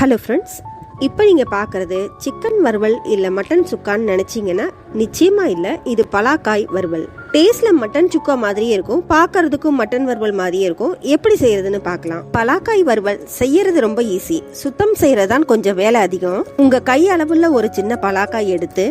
Hello friends இப்போ நீங்கள் பார்க்குறது சிக்கன் வறுவல் இல்லை மட்டன் சுக்கான்னு நினச்சிங்கன்னா நிச்சயமாக இல்லை இது பலாக்காய் வறுவல். டேஸ்ட்டில் மட்டன் சுக்கா மாதிரியே இருக்கும் பார்க்கறதுக்கும் மட்டன் வறுவல் மாதிரியே இருக்கும். எப்படி செய்யறதுன்னு பார்க்கலாம். பலாக்காய் வறுவல் செய்யறது ரொம்ப ஈஸி சுத்தம் செய்கிறது தான் கொஞ்சம் வேலை அதிகம். உங்கள் கை அளவில் ஒரு சின்ன பலாக்காய் எடுத்து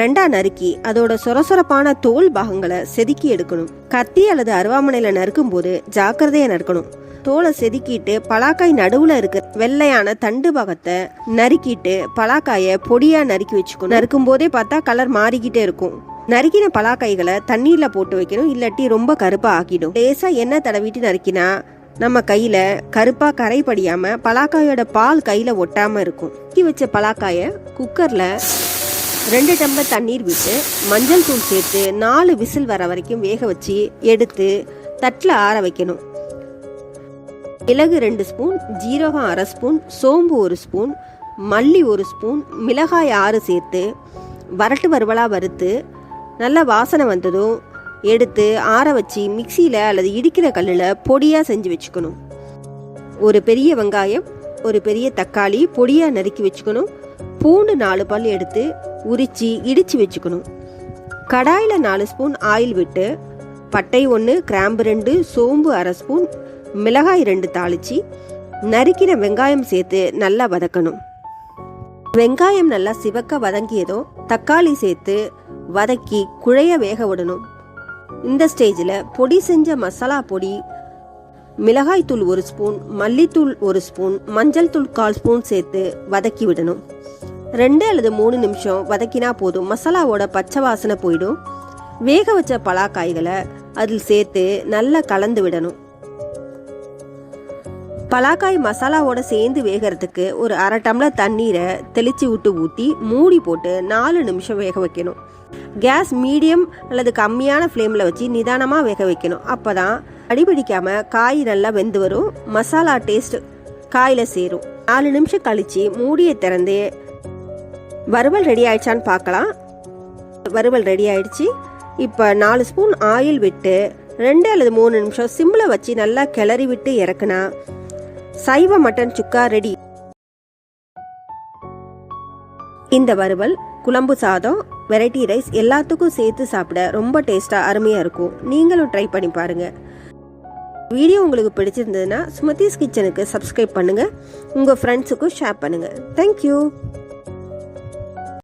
ரெண்டா நறுக்கி அதோட சொரசொரப்பான தோல் பாகங்களை செதுக்கி எடுக்கணும். கத்தி அல்லது அருவாமனையில் நறுக்கும் போது ஜாக்கிரதையை நறுக்கணும். தோலை செதுக்கிட்டு பலாக்காய் நடுவுல இருக்க வெள்ளையான தண்டு பாகத்தை நறுக்கிட்டு பலாக்காயை பொடியா நறுக்கி வச்சுக்கணும். நறுக்கும் போதே பார்த்தா கலர் மாறிக்கிட்டே இருக்கும். நறுக்கின பலாக்காய்களை தண்ணீர்ல போட்டு வைக்கணும் இல்லாட்டி ரொம்ப கருப்பா ஆக்கிடும். லேசா எண்ணெய் தடவிட்டு நறுக்கினா நம்ம கையில கருப்பா கரை படியாம பலாக்காயோட பால் கையில ஒட்டாம இருக்கும். நறுக்கி வச்ச பலாக்காயை குக்கர்ல ரெண்டு டம்ளர் தண்ணீர் விட்டு மஞ்சள் தூள் சேர்த்து நாலு விசில் வர வரைக்கும் வேக வச்சு எடுத்து தட்டில் ஆற வைக்கணும். மிளகு ரெண்டு ஸ்பூன் ஜீரகம் அரை ஸ்பூன் சோம்பு ஒரு ஸ்பூன் மல்லி ஒரு ஸ்பூன் மிளகாய் ஆறு சேர்த்து வரட்டு வறுவலாக வறுத்து நல்லா வாசனை வந்ததும் எடுத்து ஆற வச்சு மிக்சியில் அல்லது இடிக்கிற கல்லில் பொடியாக செஞ்சு வச்சுக்கணும். ஒரு பெரிய வெங்காயம் ஒரு பெரிய தக்காளி பொடியாக நறுக்கி வச்சுக்கணும். பூண்டு நாலு பல் எடுத்து உரித்து இடித்து வச்சுக்கணும். கடாயில் நாலு ஸ்பூன் ஆயில் விட்டு பட்டை ஒன்று கிராம்பு ரெண்டு சோம்பு அரை ஸ்பூன் மிளகாய் ரெண்டு தாளிச்சு நறுக்கின வெங்காயம் சேர்த்து நல்லா வதக்கணும். வெங்காயம் நல்லா சிவக்க வதங்கியதும் தக்காளி சேர்த்து வதக்கி குழைய வேக விடணும். இந்த ஸ்டேஜில் பொடி செஞ்ச மசாலா பொடி மிளகாய் தூள் ஒரு ஸ்பூன் மல்லித்தூள் ஒரு ஸ்பூன் மஞ்சள் தூள் கால் ஸ்பூன் சேர்த்து வதக்கி விடணும். ரெண்டு அல்லது மூணு நிமிஷம் வதக்கினா போதும். மசாலாவோட பச்சை வாசனை போயிடும். வேக வச்ச பலாக்காய்களை அதில் சேர்த்து நல்லா கலந்து விடணும். பலாக்காய் மசாலாவோட சேர்ந்து வேகிறதுக்கு ஒரு அரை டம்ளர் தண்ணீரை தெளிச்சு விட்டு ஊற்றி மூடி போட்டு நாலு நிமிஷம் வேக வைக்கணும். கேஸ் மீடியம் அல்லது கம்மியான ஃப்ளேமில் வச்சு நிதானமாக வேக வைக்கணும். அப்போ தான் அடிபிடிக்காமல் காய் நல்லா வெந்து வரும். மசாலா டேஸ்ட் காயில் சேரும். நாலு நிமிஷம் கழித்து மூடியை திறந்து வறுவல் ரெடி ஆயிடுச்சான்னு பார்க்கலாம். வறுவல் ரெடி ஆயிடுச்சு. இப்போ நாலு ஸ்பூன் ஆயில் விட்டு ரெண்டு அல்லது மூணு நிமிஷம் சிம்மில் வச்சு நல்லா கிளறி விட்டு இறக்குனா சைவ மட்டன் சுக்கா ரெடி. இந்த வறுவல் குழம்பு சாதம் வெரைட்டி ரைஸ் எல்லாத்துக்கும் சேர்த்து சாப்பிட ரொம்ப டேஸ்ட்டாக அருமையாக இருக்கும். நீங்களும் ட்ரை பண்ணி பாருங்கள் வீடியோ உங்களுக்கு பிடிச்சிருந்ததுன்னா சுமதிஸ் கிச்சனுக்கு சப்ஸ்கிரைப் பண்ணுங்கள் உங்கள் ஃப்ரெண்ட்ஸுக்கும் ஷேர் பண்ணுங்கள் தேங்க்யூ